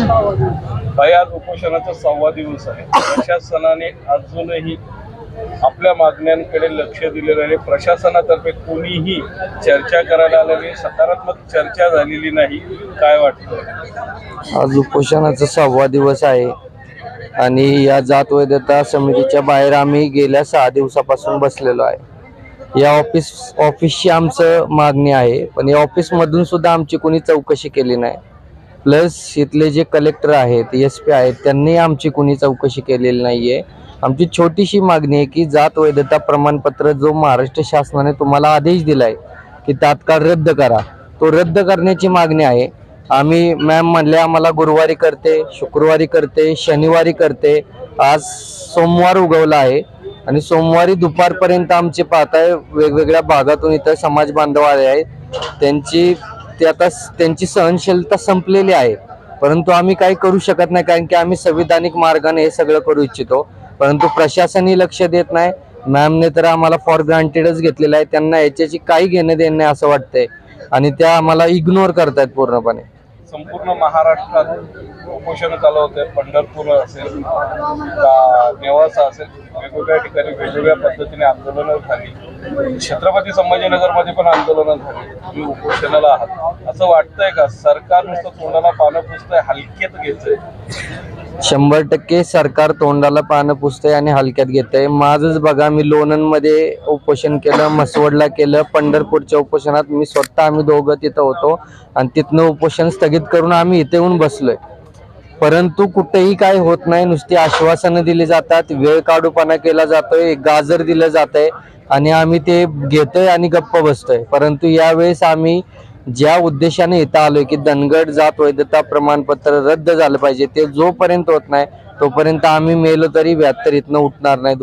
भाई आज उपोषणाचा सहावा दिवस आहे. प्रशासनाने अजूनही आपल्या मागण्यांकडे लक्ष दिलेलं आहे प्रशासनातर्फे कोणीही चर्चा करायला आलेली सकारात्मक चर्चा झालेली नाही. काय वाटतं? आज उपोषणाचा सहावा दिवस आहे. आणि या जात वैधता समितीच्या बाहेर आम्ही गेल्या सहा दिवसापासून बसलेलो आहे. या ऑफिस ऑफिसची आमचं मागणी आहे. पण या ऑफिसमधून सुद्धा आमची कोणी चौकशी केली नाही. प्लस इथले जे कलेक्टर आहेत एस पी आहेत त्यांनी आमची कुणी चौकशी केलेली नाही आहे आमची छोटीशी मागणी आहे की जात वैधता प्रमाणपत्र जो महाराष्ट्र शासनाने तुम्हाला आदेश दिलाय की तात्काळ रद्द करा. तो रद्द करण्याची मागणी आहे. आम्ही मॅम म्हणले आम्हाला गुरुवारी करते शुक्रवारी करते शनिवारी करते. आज सोमवार उगवला आहे आणि सोमवारी दुपारपर्यंत आमचे पाहताय वेगवेगळ्या भागातून इथं समाज बांधव आले आहेत. त्यांची ते आता स- त्यांची सहनशीलता संपलेली आहे. परंतु आम्ही काही करू शकत नाही कारण की आम्ही संविधानिक मार्गाने हे सगळं करू इच्छितो. परंतु प्रशासनही लक्ष देत नाही. मॅमने तर आम्हाला फॉर ग्रांटेडच घेतलेलं आहे. त्यांना याच्याची काही घेणं देणं नाही असं वाटतंय. आणि त्या आम्हाला इग्नोर करतायत पूर्णपणे. संपूर्ण महाराष्ट्रात उपोषण चालू होते पंढरपूर असेल नेवासा असेल वेगवेगळ्या ठिकाणी वेगवेगळ्या पद्धतीने आंदोलनं झाली. छत्रपती संभाजीनगरमध्ये पण आंदोलनं झाली. तुम्ही उपोषणाला आहात. असं वाटतंय का? सरकार नुसतं तोंडाला पानं पुसतंय हलक्यात घेतंय? शंभर टक्के सरकार तोंडाला पानं पुसतंय आणि हलक्यात घेतंय. माझंच बघा मी लोणंदमध्ये उपोषण केलं मसवडला केलं पंढरपूरच्या उपोषणात मी स्वतः आम्ही दोघं तिथं होतो. आणि तिथनं उपोषण स्थगित करून आम्ही इथे येऊन बसलोय. परंतु कुठेही काय होत नाही. नुसती आश्वासनं दिली जातात वेळ काढूपणा केला जातोय गाजर दिलं जातंय आणि आम्ही ते घेतोय आणि गप्प बसतोय. परंतु यावेळेस आम्ही ज्या उद्देशाने इथं आलोय की धनगड जात वैधता प्रमाणपत्र रद्द झालं पाहिजे ते जोपर्यंत होत नाही तोपर्यंत आम्ही मेलो तरी व्यात्तर इथनं उठणार नाही.